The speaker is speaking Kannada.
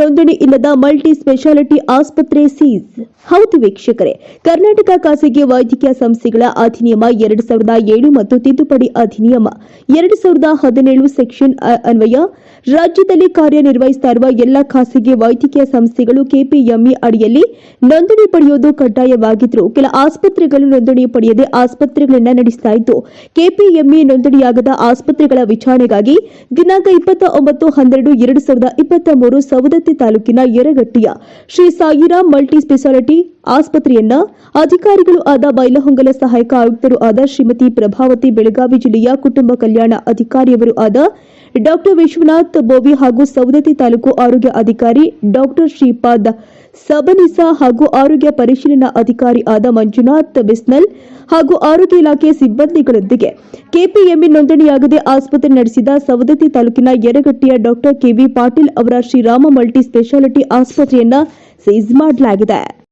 ನೋಂದಣಿ ಇಲ್ಲದ ಮಲ್ಟಿ ಸ್ಪೆಷಾಲಿಟಿ ಆಸ್ಪತ್ರೆ ಸೀಸ್. ಹೌದು ವೀಕ್ಷಕರೇ, ಕರ್ನಾಟಕ ಖಾಸಗಿ ವೈದ್ಯಕೀಯ ಸಂಸ್ಥೆಗಳ ಅಧಿನಿಯಮ ಎರಡು ಸಾವಿರದ ಏಳು ಮತ್ತು ತಿದ್ದುಪಡಿ ಅಧಿನಿಯಮ ಎರಡು ಸಾವಿರದ ಹದಿನೇಳು ಸೆಕ್ಷನ್ ಅನ್ವಯ, ರಾಜ್ಯದಲ್ಲಿ ಕಾರ್ಯನಿರ್ವಹಿಸ್ತಾ ಇರುವ ಎಲ್ಲ ಖಾಸಗಿ ವೈದ್ಯಕೀಯ ಸಂಸ್ಥೆಗಳು ಕೆಪಿಎಂಇ ಅಡಿಯಲ್ಲಿ ನೋಂದಣಿ ಪಡೆಯುವುದು ಕಡ್ಡಾಯವಾಗಿದ್ದರೂ ಕೆಲ ಆಸ್ಪತ್ರೆಗಳು ನೋಂದಣಿ ಪಡೆಯದೆ ಆಸ್ಪತ್ರೆಗಳನ್ನು ನಡೆಸ್ತಾ ಇದ್ದು, ಕೆಪಿಎಂಇ ನೋಂದಣಿಯಾಗದ ಆಸ್ಪತ್ರೆಗಳ ವಿಚಾರಣೆಗಾಗಿ ದಿನಾಂಕ ಇಪ್ಪತ್ತ ಒಂಬತ್ತು ಹನ್ನೆರಡು ಎರಡು ಸಾವಿರದ ಇಪ್ಪತ್ತ ಮೂರು ಸವದತ್ತಿ ತಾಲೂಕಿನ ಯರಗಟ್ಟಿಯ ಶ್ರೀ ಸಾಯಿರಾಮ್ ಮಲ್ಟಿ ಸ್ಪೆಷಾಲಿಟಿ ಆಸ್ಪತ್ರೆಯನ್ನ ಅಧಿಕಾರಿಗಳು ಆದ ಬೈಲಹೊಂಗಲ ಸಹಾಯಕ ಆಯುಕ್ತರು ಆದ ಶ್ರೀಮತಿ ಪ್ರಭಾವತಿ ಬೆಳಗಾವಿ ಜಿಲ್ಲೆಯ ಕುಟುಂಬ ಕಲ್ಯಾಣ ಅಧಿಕಾರಿಯವರು ಆದ ಡಾಕ್ಟರ್ ವಿಶ್ವನಾಥ್ ಬೋವಿ ಹಾಗೂ ಸವದತ್ತಿ ತಾಲೂಕು ಆರೋಗ್ಯ ಅಧಿಕಾರಿ ಡಾಕ್ಟರ್ ಶ್ರೀಪಾದ್ ಸಬನಿಸಾ ಹಾಗೂ ಆರೋಗ್ಯ ಪರಿಶೀಲನಾ ಅಧಿಕಾರಿ ಆದ ಮಂಜುನಾಥ್ ಬಿಸ್ನಲ್ ಹಾಗೂ ಆರೋಗ್ಯ ಇಲಾಖೆ ಸಿಬ್ಬಂದಿಗಳೊಂದಿಗೆ ಕೆಪಿಎಂಇ ನೋಂದಣಿಯಾಗದೆ ಆಸ್ಪತ್ರೆ ನಡೆಸಿದ ಸವದತ್ತಿ ತಾಲೂಕಿನ ಯರಗಟ್ಟಿಯ ಡಾಕ್ಟರ್ ಕೆವಿ ಪಾಟೀಲ್ ಅವರ ಶ್ರೀರಾಮ ಮಲ್ಟಿ ಸ್ಪೆಷಾಲಿಟಿ ಆಸ್ಪತ್ರೆಯನ್ನ ಸೀಸ್ ಮಾಡಲಾಗಿದೆ.